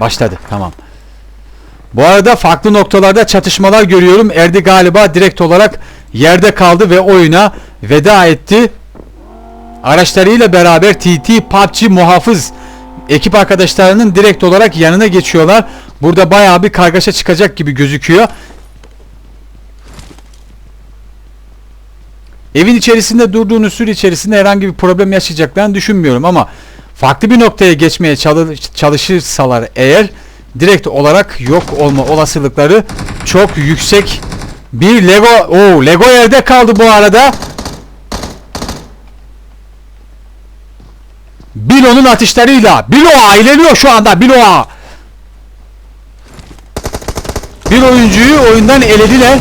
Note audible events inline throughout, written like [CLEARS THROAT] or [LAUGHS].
Başladı. Tamam. Bu arada farklı noktalarda çatışmalar görüyorum. Erdi galiba direkt olarak yerde kaldı ve oyuna veda etti. Araçlarıyla beraber TT PUBG muhafız ekip arkadaşlarının direkt olarak yanına geçiyorlar. Burada bayağı bir kargaşa çıkacak gibi gözüküyor. Evin içerisinde durduğunuz süre içerisinde herhangi bir problem yaşayacaklarını düşünmüyorum ama farklı bir noktaya geçmeye çalış- çalışırsalar eğer direkt olarak yok olma olasılıkları çok yüksek. Bir Lego, o Lego yerde kaldı bu arada. Bilo'nun atışlarıyla Bilo ilerliyor şu anda Bilo. Bir oyuncuyu oyundan elediler.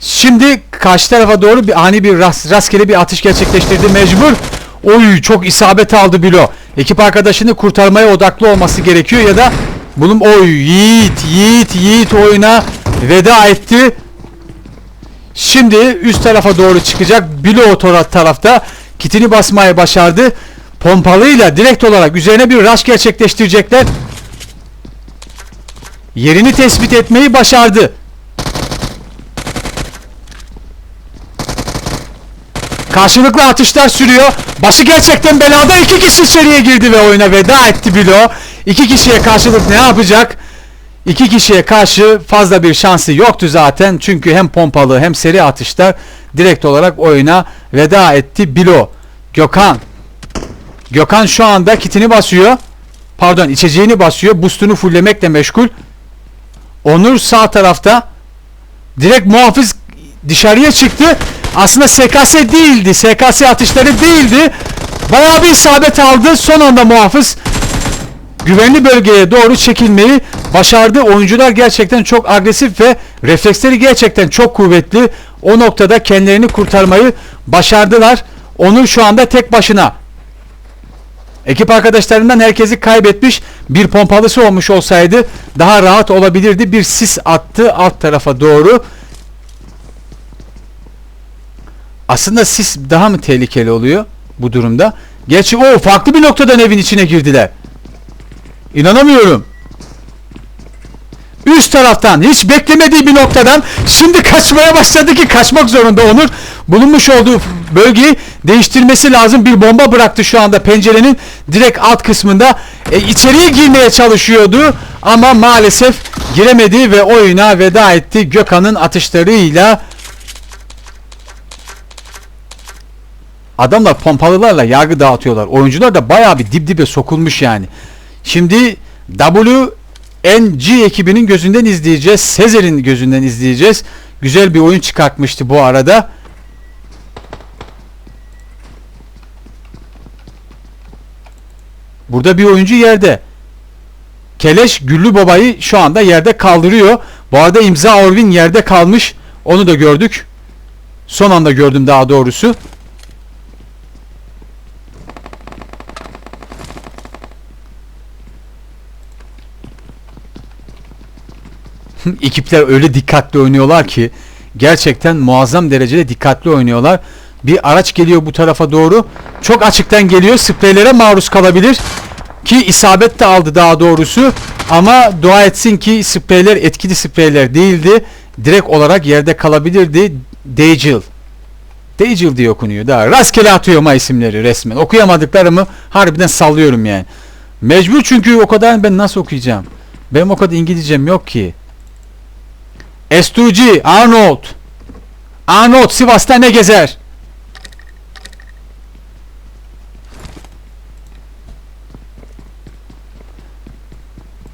Şimdi karşı tarafa doğru bir ani bir rast, rastgele bir atış gerçekleştirdi mecbur. Oy çok isabet aldı Bilo. Ekip arkadaşını kurtarmaya odaklı olması gerekiyor ya da bunun oy Yiğit Yiğit Yiğit oyuna veda etti. Şimdi üst tarafa doğru çıkacak. Bilo tarafta kitini basmayı başardı. Pompalıyla direkt olarak üzerine bir rush gerçekleştirecekler. Yerini tespit etmeyi başardı. Karşılıklı atışlar sürüyor. Başı gerçekten belada. iki kişi içeriye girdi ve oyuna veda etti Bilo. İki kişiye karşılık ne yapacak? İki kişiye karşı fazla bir şansı yoktu zaten. Çünkü hem pompalı hem seri atışlar direkt olarak oyuna veda etti Bilo. Gökhan. Gökhan şu anda kitini basıyor. Pardon içeceğini basıyor. Boostunu fulllemekle meşgul. Onur sağ tarafta. Direkt muhafız dışarıya çıktı. Aslında SKS değildi. SKS atışları değildi. Bayağı bir isabet aldı. Son anda muhafız güvenli bölgeye doğru çekilmeyi başardı. Oyuncular gerçekten çok agresif ve refleksleri gerçekten çok kuvvetli. O noktada kendilerini kurtarmayı başardılar. Onur şu anda tek başına. Ekip arkadaşlarından herkesi kaybetmiş. Bir pompalısı olmuş olsaydı daha rahat olabilirdi. Bir sis attı alt tarafa doğru. Aslında sis daha mı tehlikeli oluyor bu durumda? Gerçi o farklı bir noktadan evin içine girdiler. İnanamıyorum. Üst taraftan hiç beklemediği bir noktadan şimdi kaçmaya başladı ki kaçmak zorunda Onur. Bulunmuş olduğu bölgeyi değiştirmesi lazım. Bir bomba bıraktı şu anda pencerenin direkt alt kısmında. E, içeriye girmeye çalışıyordu ama maalesef giremedi ve oyuna veda etti Gökhan'ın atışlarıyla. Adamlar pompalılarla yargı dağıtıyorlar. Oyuncular da bayağı bir dip dibe sokulmuş yani. Şimdi WNG ekibinin gözünden izleyeceğiz. Sezer'in gözünden izleyeceğiz. Güzel bir oyun çıkartmıştı bu arada. Burada bir oyuncu yerde. Keleş Güllü Baba'yı şu anda yerde kaldırıyor. Bu arada imza Orvin yerde kalmış. Onu da gördük. Son anda gördüm daha doğrusu. [LAUGHS] ekipler öyle dikkatli oynuyorlar ki gerçekten muazzam derecede dikkatli oynuyorlar. Bir araç geliyor bu tarafa doğru. Çok açıktan geliyor. Spreylere maruz kalabilir. Ki isabet de aldı daha doğrusu. Ama dua etsin ki spreyler etkili spreyler değildi. Direkt olarak yerde kalabilirdi. Dagil. Dagil diye okunuyor. Daha rastgele atıyorum ha isimleri resmen. Okuyamadıklarımı harbiden sallıyorum yani. Mecbur çünkü o kadar ben nasıl okuyacağım? Benim o kadar İngilizcem yok ki. S2G Arnold. Arnold Sivas'ta ne gezer?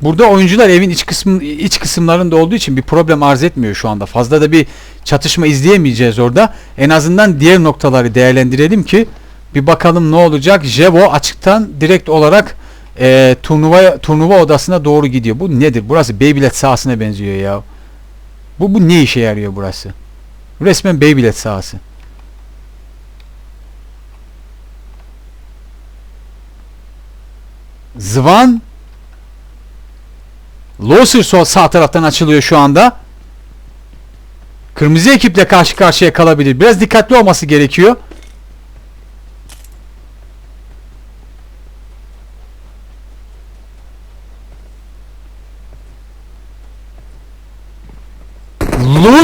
Burada oyuncular evin iç kısmı iç kısımlarında olduğu için bir problem arz etmiyor şu anda. Fazla da bir çatışma izleyemeyeceğiz orada. En azından diğer noktaları değerlendirelim ki bir bakalım ne olacak. Jevo açıktan direkt olarak e, turnuva turnuva odasına doğru gidiyor. Bu nedir? Burası Beybilet sahasına benziyor ya. Bu, bu ne işe yarıyor burası? Resmen Beybilet sahası. Zvan Loser sol sağ taraftan açılıyor şu anda. Kırmızı ekiple karşı karşıya kalabilir. Biraz dikkatli olması gerekiyor.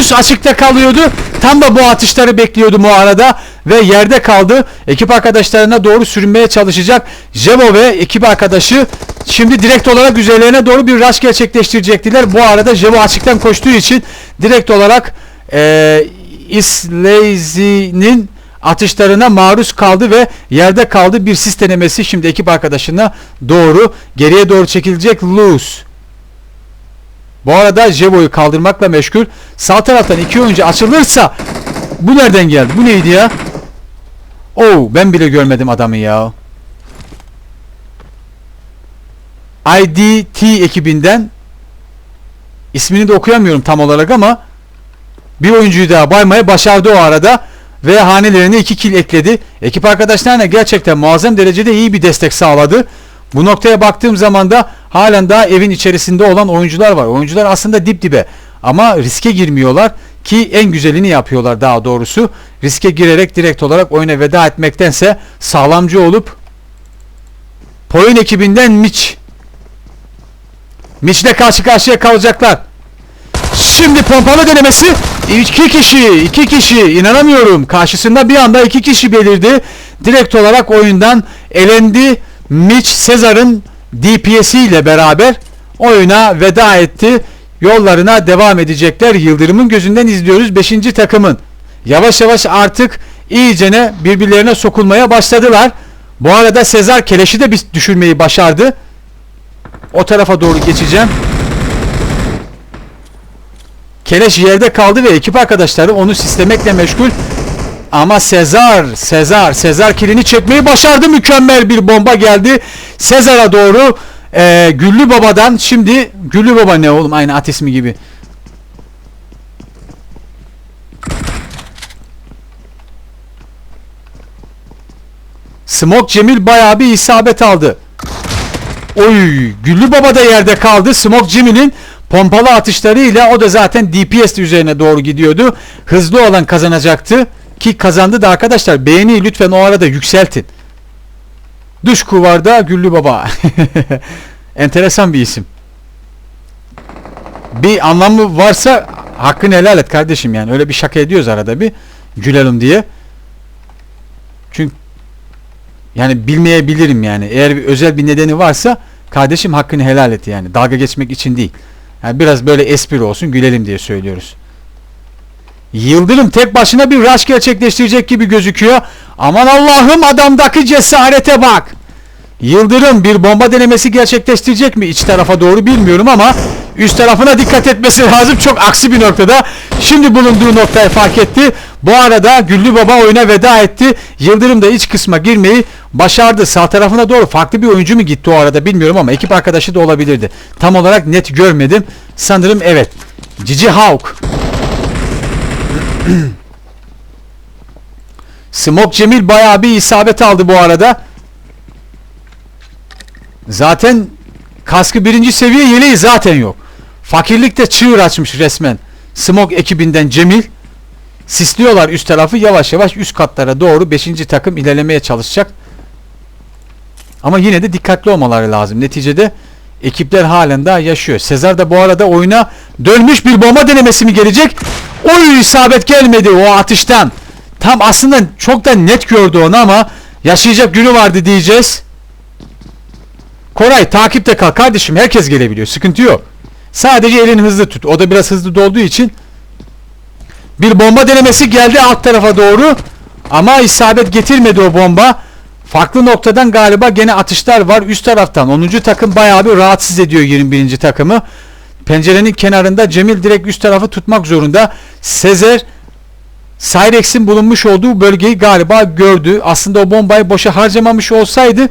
Lewis açıkta kalıyordu. Tam da bu atışları bekliyordu o arada ve yerde kaldı. Ekip arkadaşlarına doğru sürünmeye çalışacak. Jevo ve ekip arkadaşı şimdi direkt olarak üzerlerine doğru bir rush gerçekleştirecektiler. Bu arada Jevo açıktan koştuğu için direkt olarak eee Islazy'nin atışlarına maruz kaldı ve yerde kaldı. Bir sis denemesi şimdi ekip arkadaşına doğru geriye doğru çekilecek Luz. Bu arada Jevo'yu kaldırmakla meşgul. Sağ taraftan iki oyuncu açılırsa bu nereden geldi? Bu neydi ya? Oo ben bile görmedim adamı ya. IDT ekibinden ismini de okuyamıyorum tam olarak ama bir oyuncuyu daha baymaya başardı o arada ve hanelerine iki kill ekledi. Ekip arkadaşlarına gerçekten muazzam derecede iyi bir destek sağladı. Bu noktaya baktığım zaman da halen daha evin içerisinde olan oyuncular var. Oyuncular aslında dip dibe ama riske girmiyorlar ki en güzelini yapıyorlar daha doğrusu. Riske girerek direkt olarak oyuna veda etmektense sağlamcı olup Poyun ekibinden Mitch Mitch'le karşı karşıya kalacaklar. Şimdi pompalı denemesi iki kişi, iki kişi inanamıyorum. Karşısında bir anda iki kişi belirdi. Direkt olarak oyundan elendi. Mitch Sezar'ın DPS'i ile beraber oyuna veda etti. Yollarına devam edecekler. Yıldırım'ın gözünden izliyoruz 5. takımın. Yavaş yavaş artık iyicene birbirlerine sokulmaya başladılar. Bu arada Sezar Keleş'i de bir düşürmeyi başardı. O tarafa doğru geçeceğim. Keleş yerde kaldı ve ekip arkadaşları onu sistemekle meşgul. Ama Sezar, Sezar, Sezar kilini çekmeyi başardı. Mükemmel bir bomba geldi. Sezar'a doğru e, Güllü Baba'dan şimdi Güllü Baba ne oğlum aynı at ismi gibi. Smok Cemil bayağı bir isabet aldı. Oy, Güllü Baba da yerde kaldı. Smok Cemil'in pompalı atışlarıyla o da zaten DPS üzerine doğru gidiyordu. Hızlı olan kazanacaktı ki kazandı da arkadaşlar beğeni lütfen o arada yükseltin. Dış kuvarda Güllü Baba. [LAUGHS] Enteresan bir isim. Bir anlamı varsa hakkını helal et kardeşim yani. Öyle bir şaka ediyoruz arada bir gülelim diye. Çünkü yani bilmeyebilirim yani. Eğer bir özel bir nedeni varsa kardeşim hakkını helal et yani. Dalga geçmek için değil. Yani biraz böyle espri olsun gülelim diye söylüyoruz. Yıldırım tek başına bir rush gerçekleştirecek gibi gözüküyor. Aman Allah'ım adamdaki cesarete bak. Yıldırım bir bomba denemesi gerçekleştirecek mi iç tarafa doğru bilmiyorum ama üst tarafına dikkat etmesi [LAUGHS] lazım. Çok aksi bir noktada. Şimdi bulunduğu noktayı fark etti. Bu arada Güllü Baba oyuna veda etti. Yıldırım da iç kısma girmeyi başardı. Sağ tarafına doğru farklı bir oyuncu mu gitti o arada bilmiyorum ama ekip arkadaşı da olabilirdi. Tam olarak net görmedim. Sanırım evet. Cici Hawk. [CLEARS THROAT] Smoke Cemil bayağı bir isabet aldı bu arada. Zaten kaskı birinci seviye yeleği zaten yok. Fakirlikte çığır açmış resmen. Smoke ekibinden Cemil. Sisliyorlar üst tarafı yavaş yavaş üst katlara doğru 5. takım ilerlemeye çalışacak. Ama yine de dikkatli olmaları lazım. Neticede ekipler halen daha yaşıyor. Sezar da bu arada oyuna dönmüş bir bomba denemesi mi gelecek? Oy isabet gelmedi o atıştan. Tam aslında çok da net gördü onu ama yaşayacak günü vardı diyeceğiz. Koray takipte kal kardeşim herkes gelebiliyor sıkıntı yok. Sadece elini hızlı tut. O da biraz hızlı dolduğu için bir bomba denemesi geldi alt tarafa doğru ama isabet getirmedi o bomba. Farklı noktadan galiba gene atışlar var üst taraftan. 10. takım bayağı bir rahatsız ediyor 21. takımı. Pencerenin kenarında Cemil direkt üst tarafı tutmak zorunda. Sezer Cyrex'in bulunmuş olduğu bölgeyi galiba gördü. Aslında o bombayı boşa harcamamış olsaydı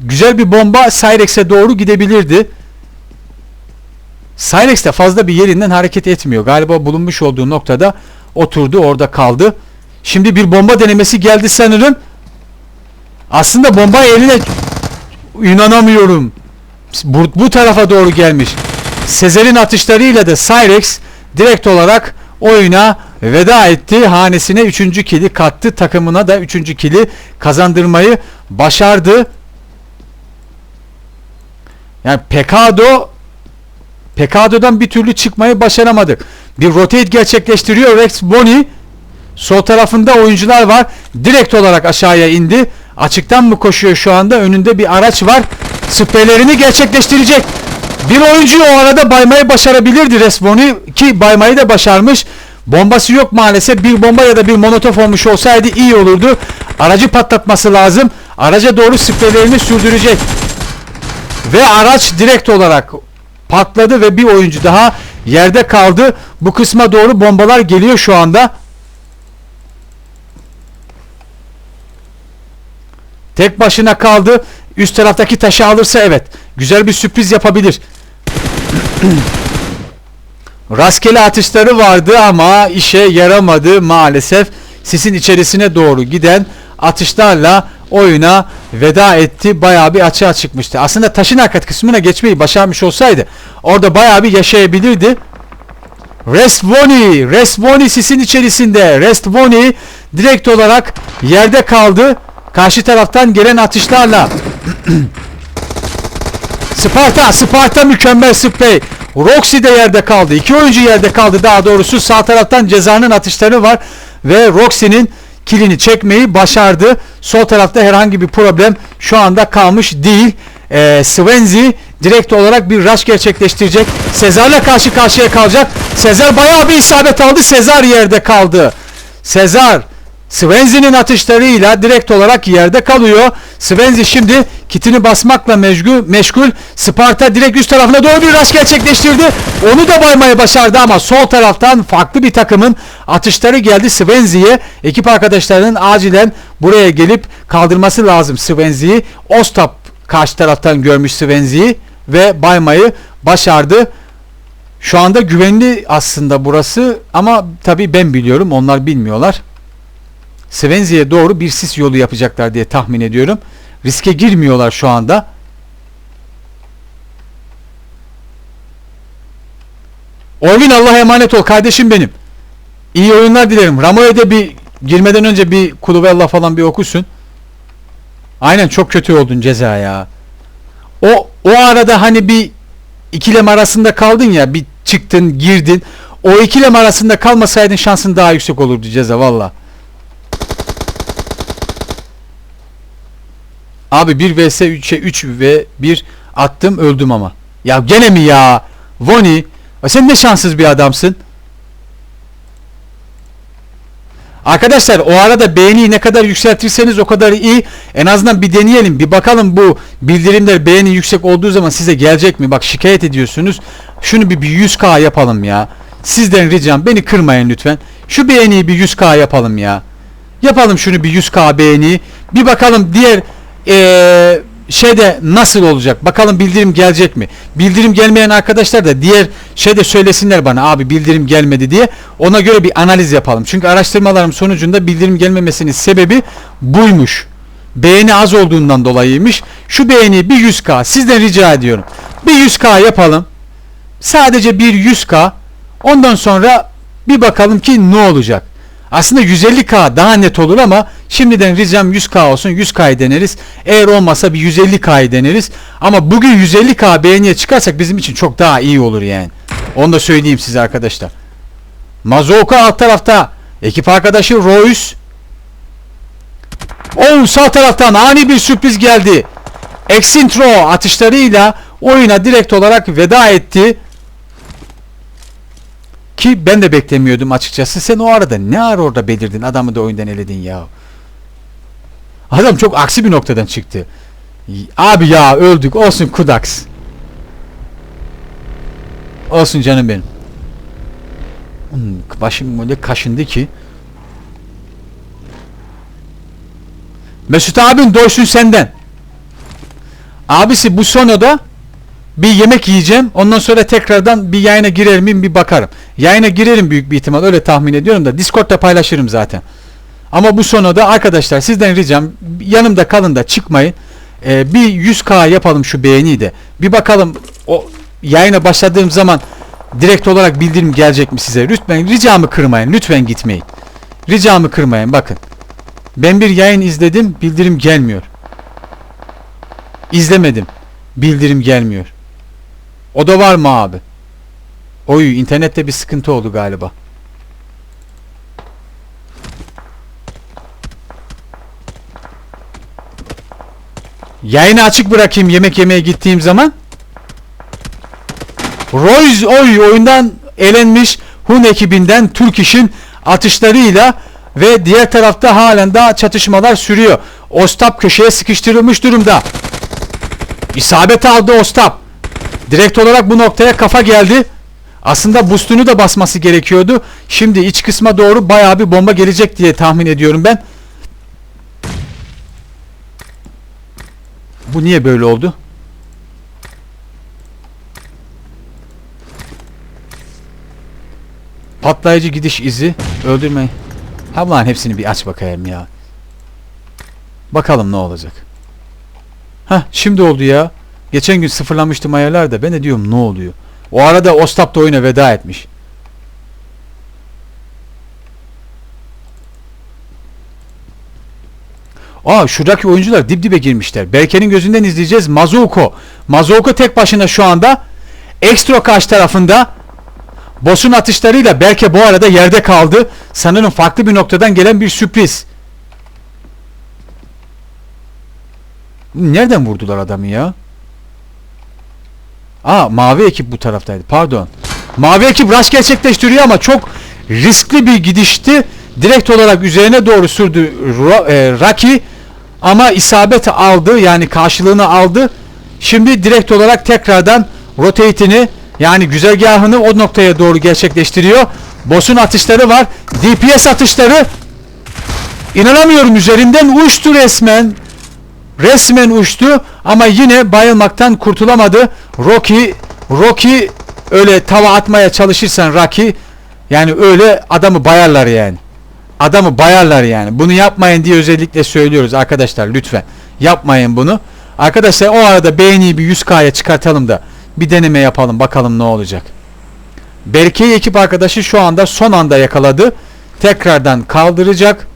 güzel bir bomba Cyrex'e doğru gidebilirdi. Cyrex de fazla bir yerinden hareket etmiyor. Galiba bulunmuş olduğu noktada oturdu orada kaldı. Şimdi bir bomba denemesi geldi sanırım. Aslında bomba eline inanamıyorum. Bu, bu tarafa doğru gelmiş. Sezer'in atışlarıyla da Cyrex direkt olarak oyuna veda etti. Hanesine 3. kili kattı. Takımına da 3. kili kazandırmayı başardı. Yani Pekado Pekado'dan bir türlü çıkmayı başaramadık. Bir rotate gerçekleştiriyor Rex Boni. Sol tarafında oyuncular var. Direkt olarak aşağıya indi. Açıktan mı koşuyor şu anda? Önünde bir araç var. Spreylerini gerçekleştirecek. Bir oyuncu o arada baymayı başarabilirdi Resboni ki baymayı da başarmış. Bombası yok maalesef. Bir bomba ya da bir molotof olmuş olsaydı iyi olurdu. Aracı patlatması lazım. Araca doğru spreylerini sürdürecek. Ve araç direkt olarak patladı ve bir oyuncu daha yerde kaldı. Bu kısma doğru bombalar geliyor şu anda. Tek başına kaldı. Üst taraftaki taşı alırsa evet. Güzel bir sürpriz yapabilir. [CLEARS THROAT] Rastgele atışları vardı ama işe yaramadı maalesef. Sisin içerisine doğru giden atışlarla oyuna veda etti. Bayağı bir açığa çıkmıştı. Aslında taşın arka kısmına geçmeyi başarmış olsaydı orada bayağı bir yaşayabilirdi. Restvoni, Restvoni sisin içerisinde. Restvoni direkt olarak yerde kaldı. Karşı taraftan gelen atışlarla. [CLEARS THROAT] Sparta, Sparta mükemmel sprey. Roxy de yerde kaldı. İki oyuncu yerde kaldı daha doğrusu. Sağ taraftan cezanın atışları var. Ve Roxy'nin kilini çekmeyi başardı. Sol tarafta herhangi bir problem şu anda kalmış değil. Ee, Swansea direkt olarak bir rush gerçekleştirecek. Sezar'la karşı karşıya kalacak. Sezar bayağı bir isabet aldı. Sezar yerde kaldı. Sezar Swensea'nin atışlarıyla direkt olarak yerde kalıyor. Swansea şimdi kitini basmakla meşgul, meşgul. Sparta direkt üst tarafına doğru bir rush gerçekleştirdi. Onu da baymayı başardı ama sol taraftan farklı bir takımın atışları geldi Swensea'ye. Ekip arkadaşlarının acilen buraya gelip kaldırması lazım Swensea'yi. Ostap karşı taraftan görmüş Swensea'yi ve baymayı başardı. Şu anda güvenli aslında burası ama tabii ben biliyorum onlar bilmiyorlar. Svenzia'ya doğru bir sis yolu yapacaklar diye tahmin ediyorum. Riske girmiyorlar şu anda. Orvin Allah'a emanet ol kardeşim benim. İyi oyunlar dilerim. Ramo'ya da bir girmeden önce bir Kulubella falan bir okusun. Aynen çok kötü oldun ceza ya. O o arada hani bir ikilem arasında kaldın ya bir çıktın girdin. O ikilem arasında kalmasaydın şansın daha yüksek olurdu ceza valla. Abi 1 vs 3'e 3 ve 1 attım öldüm ama. Ya gene mi ya? Voni. Sen ne şanssız bir adamsın. Arkadaşlar o arada beğeniyi ne kadar yükseltirseniz o kadar iyi. En azından bir deneyelim. Bir bakalım bu bildirimler beğeni yüksek olduğu zaman size gelecek mi? Bak şikayet ediyorsunuz. Şunu bir, bir 100k yapalım ya. Sizden ricam beni kırmayın lütfen. Şu beğeniyi bir 100k yapalım ya. Yapalım şunu bir 100k beğeni. Bir bakalım diğer eee şeyde nasıl olacak? Bakalım bildirim gelecek mi? Bildirim gelmeyen arkadaşlar da diğer şeyde söylesinler bana abi bildirim gelmedi diye. Ona göre bir analiz yapalım. Çünkü araştırmalarım sonucunda bildirim gelmemesinin sebebi buymuş. Beğeni az olduğundan dolayıymış. Şu beğeni bir 100k sizden rica ediyorum. Bir 100k yapalım. Sadece bir 100k. Ondan sonra bir bakalım ki ne olacak. Aslında 150k daha net olur ama şimdiden ricam 100k olsun 100k'yı deneriz. Eğer olmasa bir 150k'yı deneriz. Ama bugün 150k beğeniye çıkarsak bizim için çok daha iyi olur yani. Onu da söyleyeyim size arkadaşlar. Mazoka alt tarafta. Ekip arkadaşı Royce. O sağ taraftan ani bir sürpriz geldi. Exintro atışlarıyla oyuna direkt olarak veda etti. Ki ben de beklemiyordum açıkçası. Sen o arada ne ara orada belirdin? Adamı da oyundan eledin ya. Adam çok aksi bir noktadan çıktı. Abi ya öldük. Olsun Kudaks. Olsun canım benim. Hmm, Başım öyle kaşındı ki. Mesut abin doysun senden. Abisi bu sonoda bir yemek yiyeceğim. Ondan sonra tekrardan bir yayına girer miyim bir bakarım. Yayına girerim büyük bir ihtimal öyle tahmin ediyorum da Discord'da paylaşırım zaten. Ama bu sonoda arkadaşlar sizden ricam yanımda kalın da çıkmayın. Ee, bir 100k yapalım şu beğeniyi de. Bir bakalım o yayına başladığım zaman direkt olarak bildirim gelecek mi size? Lütfen ricamı kırmayın. Lütfen gitmeyin. Ricamı kırmayın bakın. Ben bir yayın izledim bildirim gelmiyor. İzlemedim. Bildirim gelmiyor. O da var mı abi? Oy internette bir sıkıntı oldu galiba. Yayını açık bırakayım yemek yemeye gittiğim zaman. Royce oy oyundan elenmiş Hun ekibinden Türk işin atışlarıyla ve diğer tarafta halen daha çatışmalar sürüyor. Ostap köşeye sıkıştırılmış durumda. İsabet aldı Ostap. Direkt olarak bu noktaya kafa geldi. Aslında boostunu da basması gerekiyordu. Şimdi iç kısma doğru bayağı bir bomba gelecek diye tahmin ediyorum ben. Bu niye böyle oldu? Patlayıcı gidiş izi. Öldürme. Ha hepsini bir aç bakayım ya. Bakalım ne olacak. Ha şimdi oldu ya. Geçen gün sıfırlamıştım ayarlar ben de diyorum ne oluyor. O arada Ostap da oyuna veda etmiş. Aa şuradaki oyuncular dip dibe girmişler. Berke'nin gözünden izleyeceğiz. Mazuko. Mazuko tek başına şu anda. Ekstro karşı tarafında. Boss'un atışlarıyla Berke bu arada yerde kaldı. Sanırım farklı bir noktadan gelen bir sürpriz. Nereden vurdular adamı ya? Aa mavi ekip bu taraftaydı. Pardon. Mavi ekip rush gerçekleştiriyor ama çok riskli bir gidişti. Direkt olarak üzerine doğru sürdü e, Rocky ama isabet aldı yani karşılığını aldı. Şimdi direkt olarak tekrardan rotate'ini yani güzergahını o noktaya doğru gerçekleştiriyor. Boss'un atışları var. DPS atışları inanamıyorum üzerinden uçtu resmen. Resmen uçtu ama yine bayılmaktan kurtulamadı. Rocky Rocky öyle tava atmaya çalışırsan Rocky yani öyle adamı bayarlar yani. Adamı bayarlar yani. Bunu yapmayın diye özellikle söylüyoruz arkadaşlar lütfen. Yapmayın bunu. Arkadaşlar o arada beğeniyi bir 100K'ya çıkartalım da bir deneme yapalım bakalım ne olacak. Berke'yi ekip arkadaşı şu anda son anda yakaladı. Tekrardan kaldıracak.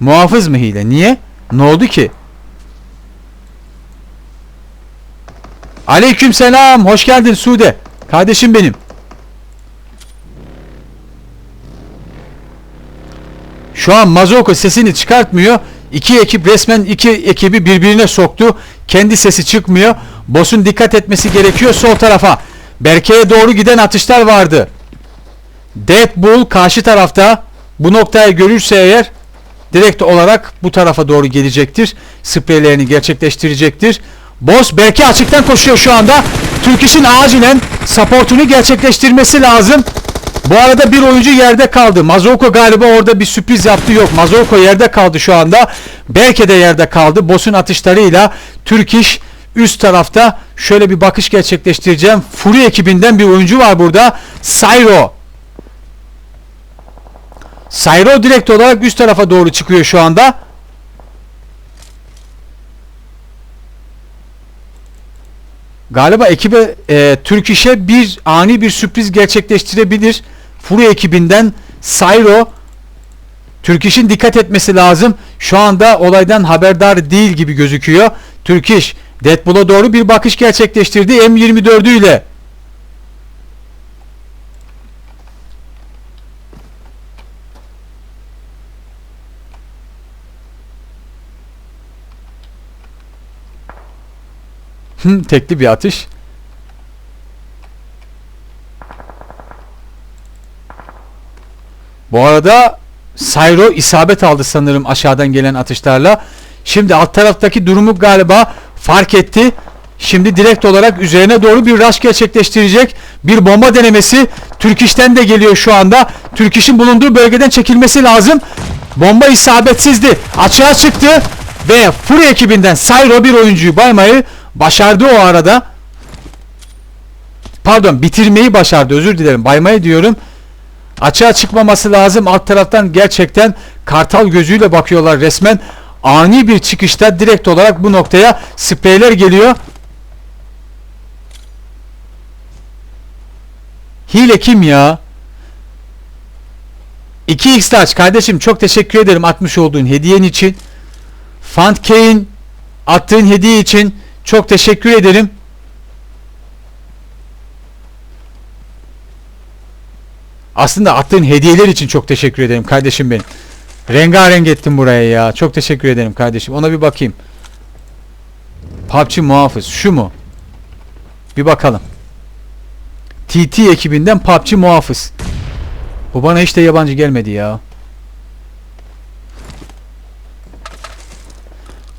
Muhafız mı hile? Niye? Ne oldu ki? Aleyküm selam. Hoş geldin Sude. Kardeşim benim. Şu an Mazoko sesini çıkartmıyor. İki ekip resmen iki ekibi birbirine soktu. Kendi sesi çıkmıyor. Boss'un dikkat etmesi gerekiyor sol tarafa. Berke'ye doğru giden atışlar vardı. Deadpool karşı tarafta bu noktayı görürse eğer direkt olarak bu tarafa doğru gelecektir. Spreylerini gerçekleştirecektir. Boss Berke açıktan koşuyor şu anda. Türk işin acilen supportunu gerçekleştirmesi lazım. Bu arada bir oyuncu yerde kaldı. Mazoko galiba orada bir sürpriz yaptı. Yok Mazoko yerde kaldı şu anda. Berke de yerde kaldı. Boss'un atışlarıyla Türk iş üst tarafta şöyle bir bakış gerçekleştireceğim. Fury ekibinden bir oyuncu var burada. Sayro. Sayro direkt olarak üst tarafa doğru çıkıyor şu anda. Galiba ekibe e, Türk işe bir ani bir sürpriz gerçekleştirebilir. Fury ekibinden Sayro Türk işin dikkat etmesi lazım. Şu anda olaydan haberdar değil gibi gözüküyor. Türk iş Deadpool'a doğru bir bakış gerçekleştirdi M24'ü ile. Tekli bir atış. Bu arada Sayro isabet aldı sanırım aşağıdan gelen atışlarla. Şimdi alt taraftaki durumu galiba fark etti. Şimdi direkt olarak üzerine doğru bir rush gerçekleştirecek. Bir bomba denemesi Türk de geliyor şu anda. Türk bulunduğu bölgeden çekilmesi lazım. Bomba isabetsizdi. Açığa çıktı ve Fury ekibinden Sayro bir oyuncuyu baymayı başardı o arada. Pardon bitirmeyi başardı özür dilerim baymayı diyorum. Açığa çıkmaması lazım alt taraftan gerçekten kartal gözüyle bakıyorlar resmen. Ani bir çıkışta direkt olarak bu noktaya spreyler geliyor. Hile kim ya? 2x Large kardeşim çok teşekkür ederim atmış olduğun hediyen için. Kane attığın hediye için çok teşekkür ederim. Aslında attığın hediyeler için çok teşekkür ederim kardeşim benim. Rengarenk ettin buraya ya. Çok teşekkür ederim kardeşim. Ona bir bakayım. PUBG muhafız. Şu mu? Bir bakalım. TT ekibinden PUBG muhafız. Bu bana hiç de yabancı gelmedi ya.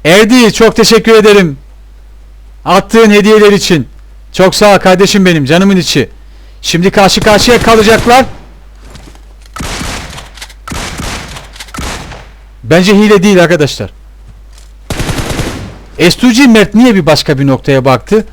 Erdi çok teşekkür ederim. Attığın hediyeler için. Çok sağ ol kardeşim benim canımın içi. Şimdi karşı karşıya kalacaklar. Bence hile değil arkadaşlar. S2G Mert niye bir başka bir noktaya baktı?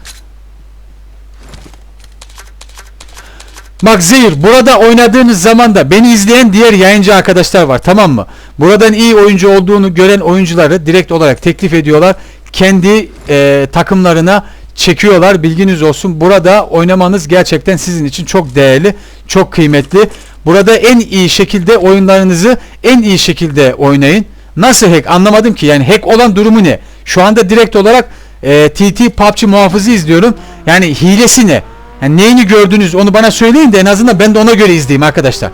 Bak Zehir burada oynadığınız zaman da beni izleyen diğer yayıncı arkadaşlar var tamam mı? Buradan iyi oyuncu olduğunu gören oyuncuları direkt olarak teklif ediyorlar. Kendi e, takımlarına çekiyorlar bilginiz olsun. Burada oynamanız gerçekten sizin için çok değerli, çok kıymetli. Burada en iyi şekilde oyunlarınızı en iyi şekilde oynayın. Nasıl hack anlamadım ki yani hack olan durumu ne? Şu anda direkt olarak e, TT PUBG muhafızı izliyorum. Yani hilesi ne? Yani neyini gördünüz onu bana söyleyin de en azından ben de ona göre izleyeyim arkadaşlar.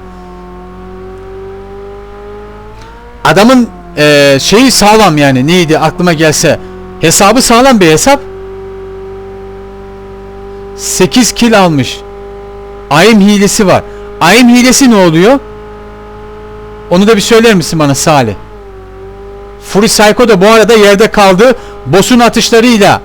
Adamın e, şeyi sağlam yani neydi aklıma gelse. Hesabı sağlam bir hesap. 8 kill almış. Ayım hilesi var. Ayım hilesi ne oluyor? Onu da bir söyler misin bana Salih? Fury Psycho da bu arada yerde kaldı. Boss'un atışlarıyla.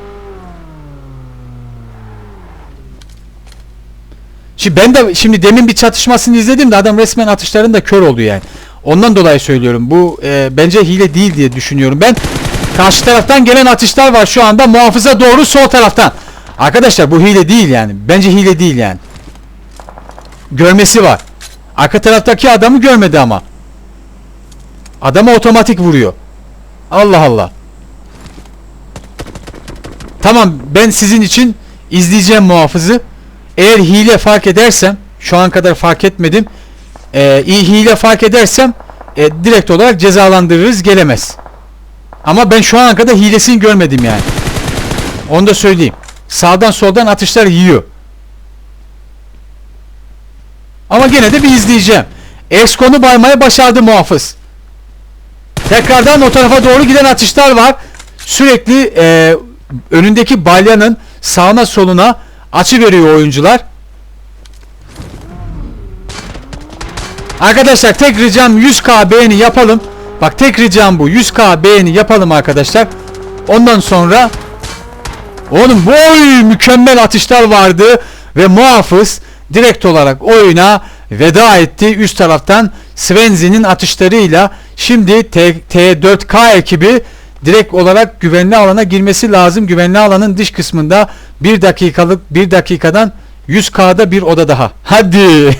Şimdi ben de şimdi demin bir çatışmasını izledim de adam resmen atışlarında kör oldu yani. Ondan dolayı söylüyorum. Bu e, bence hile değil diye düşünüyorum. Ben karşı taraftan gelen atışlar var şu anda muhafıza doğru sol taraftan. Arkadaşlar bu hile değil yani. Bence hile değil yani. Görmesi var. Arka taraftaki adamı görmedi ama. Adama otomatik vuruyor. Allah Allah. Tamam ben sizin için izleyeceğim muhafızı. Eğer hile fark edersem şu an kadar fark etmedim. Ee, iyi hile fark edersem e, direkt olarak cezalandırırız gelemez. Ama ben şu ana kadar hilesini görmedim yani. Onu da söyleyeyim. Sağdan soldan atışlar yiyor. Ama gene de bir izleyeceğim. Excon'u baymaya başardı muhafız. Tekrardan o tarafa doğru giden atışlar var. Sürekli e, önündeki balyanın sağına soluna açı veriyor oyuncular. Arkadaşlar tek ricam 100k beğeni yapalım. Bak tek ricam bu 100k beğeni yapalım arkadaşlar. Ondan sonra Oğlum bu oy mükemmel atışlar vardı ve muhafız direkt olarak oyuna veda etti. Üst taraftan Svenzi'nin atışlarıyla şimdi T, T4K ekibi direkt olarak güvenli alana girmesi lazım. Güvenli alanın dış kısmında bir dakikalık bir dakikadan 100K'da bir oda daha. Hadi. [LAUGHS]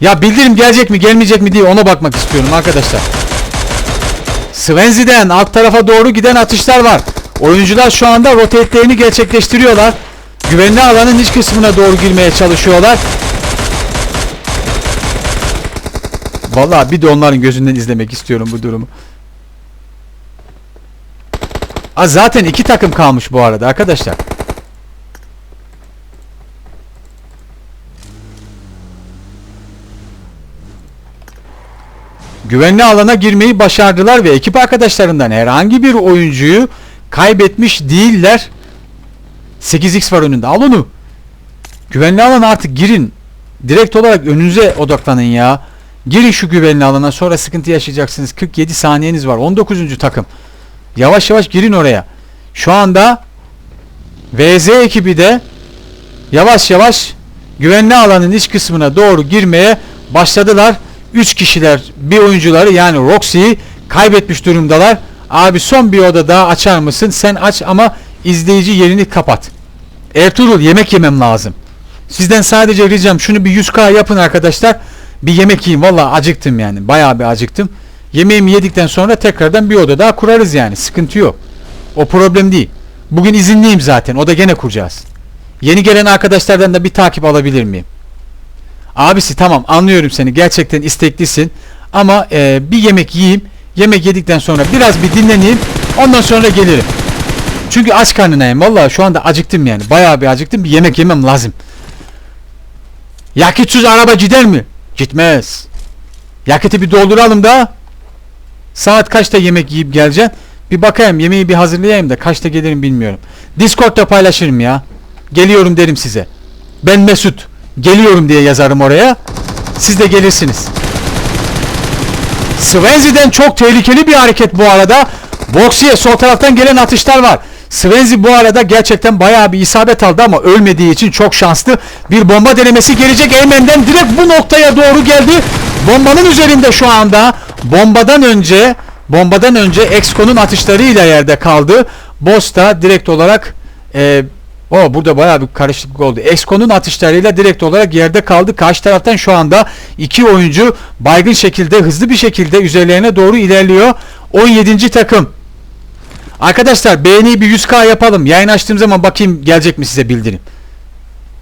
ya bildirim gelecek mi gelmeyecek mi diye ona bakmak istiyorum arkadaşlar. Svenzi'den alt tarafa doğru giden atışlar var. Oyuncular şu anda rotate'lerini gerçekleştiriyorlar. Güvenli alanın iç kısmına doğru girmeye çalışıyorlar. Vallahi bir de onların gözünden izlemek istiyorum bu durumu. Aa, zaten iki takım kalmış bu arada arkadaşlar. Güvenli alana girmeyi başardılar ve ekip arkadaşlarından herhangi bir oyuncuyu kaybetmiş değiller. 8x var önünde. Al onu. Güvenli alana artık girin. Direkt olarak önünüze odaklanın ya. Girin şu güvenli alana sonra sıkıntı yaşayacaksınız. 47 saniyeniz var. 19. takım. Yavaş yavaş girin oraya. Şu anda VZ ekibi de yavaş yavaş güvenli alanın iç kısmına doğru girmeye başladılar. 3 kişiler bir oyuncuları yani Roxy'yi kaybetmiş durumdalar. Abi son bir oda daha açar mısın? Sen aç ama izleyici yerini kapat. Ertuğrul yemek yemem lazım. Sizden sadece ricam şunu bir 100k yapın arkadaşlar. Bir yemek yiyin. Valla acıktım yani. Bayağı bir acıktım. Yemeğimi yedikten sonra tekrardan bir oda daha kurarız yani. Sıkıntı yok. O problem değil. Bugün izinliyim zaten. O da gene kuracağız. Yeni gelen arkadaşlardan da bir takip alabilir miyim? Abisi tamam anlıyorum seni. Gerçekten isteklisin. Ama e, bir yemek yiyeyim. Yemek yedikten sonra biraz bir dinleneyim. Ondan sonra gelirim. Çünkü aç karnınayım. Vallahi şu anda acıktım yani. Bayağı bir acıktım. Bir yemek yemem lazım. Yakıtsız araba gider mi? Gitmez. Yakıtı bir dolduralım da saat kaçta yemek yiyip geleceğim? Bir bakayım yemeği bir hazırlayayım da kaçta gelirim bilmiyorum. Discord'da paylaşırım ya. Geliyorum derim size. Ben Mesut. Geliyorum diye yazarım oraya. Siz de gelirsiniz. Swensea'den çok tehlikeli bir hareket bu arada. Boxi'ye sol taraftan gelen atışlar var. Swansea bu arada gerçekten bayağı bir isabet aldı ama ölmediği için çok şanslı. Bir bomba denemesi gelecek Eymen'den direkt bu noktaya doğru geldi. Bombanın üzerinde şu anda. Bombadan önce bombadan önce Exco'nun atışlarıyla yerde kaldı. Boss da direkt olarak e, o burada bayağı bir karışıklık oldu. Exco'nun atışlarıyla direkt olarak yerde kaldı. Karşı taraftan şu anda iki oyuncu baygın şekilde hızlı bir şekilde üzerlerine doğru ilerliyor. 17. takım. Arkadaşlar beğeniyi bir 100k yapalım. Yayın açtığım zaman bakayım gelecek mi size bildirim.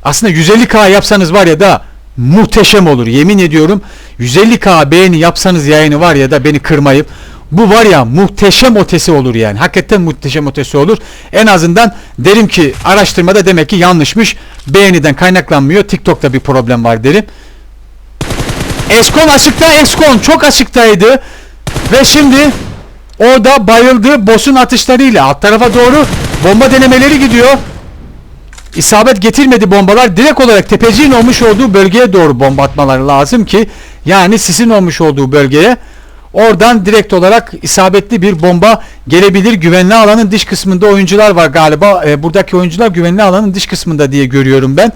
Aslında 150k yapsanız var ya da muhteşem olur. Yemin ediyorum 150k beğeni yapsanız yayını var ya da beni kırmayıp bu var ya muhteşem ötesi olur yani. Hakikaten muhteşem ötesi olur. En azından derim ki araştırmada demek ki yanlışmış. Beğeniden kaynaklanmıyor. TikTok'ta bir problem var derim. Eskon açıkta Eskon çok açıktaydı. Ve şimdi orada bayıldı boss'un atışlarıyla alt tarafa doğru bomba denemeleri gidiyor. İsabet getirmedi bombalar. Direkt olarak tepeciğin olmuş olduğu bölgeye doğru bomba atmaları lazım ki yani sisin olmuş olduğu bölgeye oradan direkt olarak isabetli bir bomba gelebilir. Güvenli alanın dış kısmında oyuncular var galiba. E, buradaki oyuncular güvenli alanın dış kısmında diye görüyorum ben.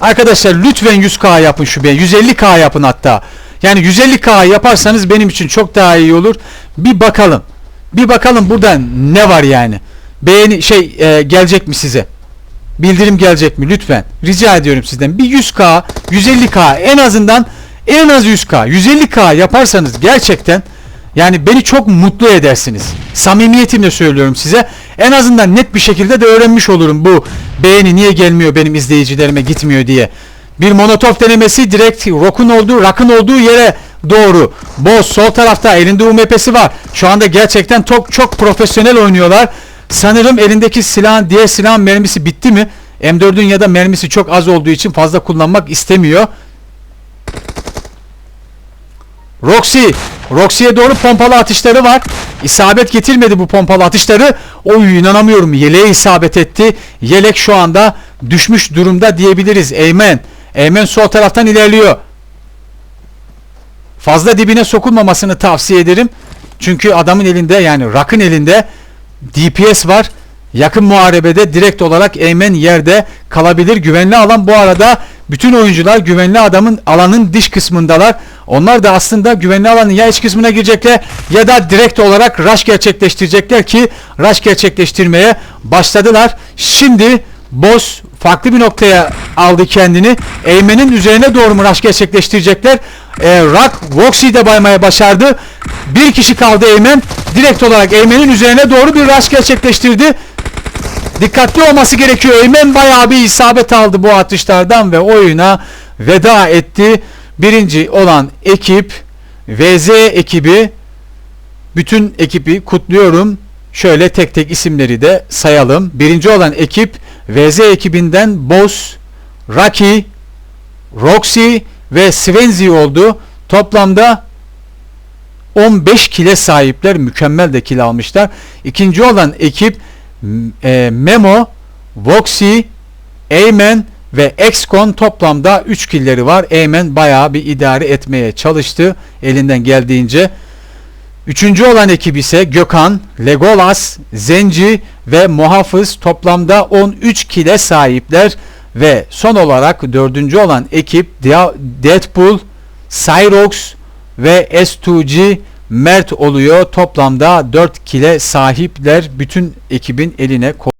Arkadaşlar lütfen 100k yapın şu be. 150k yapın hatta. Yani 150k yaparsanız benim için çok daha iyi olur. Bir bakalım. Bir bakalım burada ne var yani. Beğeni şey e, gelecek mi size? Bildirim gelecek mi lütfen? Rica ediyorum sizden. Bir 100k, 150k en azından en az 100k, 150k yaparsanız gerçekten yani beni çok mutlu edersiniz. Samimiyetimle söylüyorum size. En azından net bir şekilde de öğrenmiş olurum bu beğeni niye gelmiyor benim izleyicilerime gitmiyor diye. Bir monotof denemesi direkt Rock'un olduğu, Rock'ın olduğu yere doğru. Boss sol tarafta elinde UMP'si var. Şu anda gerçekten çok çok profesyonel oynuyorlar. Sanırım elindeki silahın diğer silahın mermisi bitti mi? M4'ün ya da mermisi çok az olduğu için fazla kullanmak istemiyor. Roxy. Roxy'ye doğru pompalı atışları var. İsabet getirmedi bu pompalı atışları. Oy inanamıyorum. Yeleğe isabet etti. Yelek şu anda düşmüş durumda diyebiliriz. Eymen. Eymen sol taraftan ilerliyor. Fazla dibine sokulmamasını tavsiye ederim. Çünkü adamın elinde yani Rock'ın elinde DPS var. Yakın muharebede direkt olarak Eymen yerde kalabilir. Güvenli alan bu arada bütün oyuncular güvenli adamın alanın dış kısmındalar. Onlar da aslında güvenli alanın ya iç kısmına girecekler ya da direkt olarak rush gerçekleştirecekler ki rush gerçekleştirmeye başladılar. Şimdi boss farklı bir noktaya aldı kendini. Eymen'in üzerine doğru rush gerçekleştirecekler? E, Rock Voxy'yi de baymaya başardı. Bir kişi kaldı Eymen. Direkt olarak Eymen'in üzerine doğru bir rush gerçekleştirdi. Dikkatli olması gerekiyor. Eymen bayağı bir isabet aldı bu atışlardan ve oyuna veda etti. Birinci olan ekip VZ ekibi bütün ekibi kutluyorum. Şöyle tek tek isimleri de sayalım. Birinci olan ekip VZ ekibinden Boss, Rocky, Roxy ve Svenzi oldu. Toplamda 15 kile sahipler. Mükemmel de kil almışlar. İkinci olan ekip e, Memo, Voxy, Eymen ve Excon toplamda 3 killeri var. Eymen bayağı bir idare etmeye çalıştı elinden geldiğince. Üçüncü olan ekip ise Gökhan, Legolas, Zenci ve Muhafız toplamda 13 kile sahipler. Ve son olarak dördüncü olan ekip Deadpool, Cyrox ve S2G Mert oluyor. Toplamda 4 kile sahipler. Bütün ekibin eline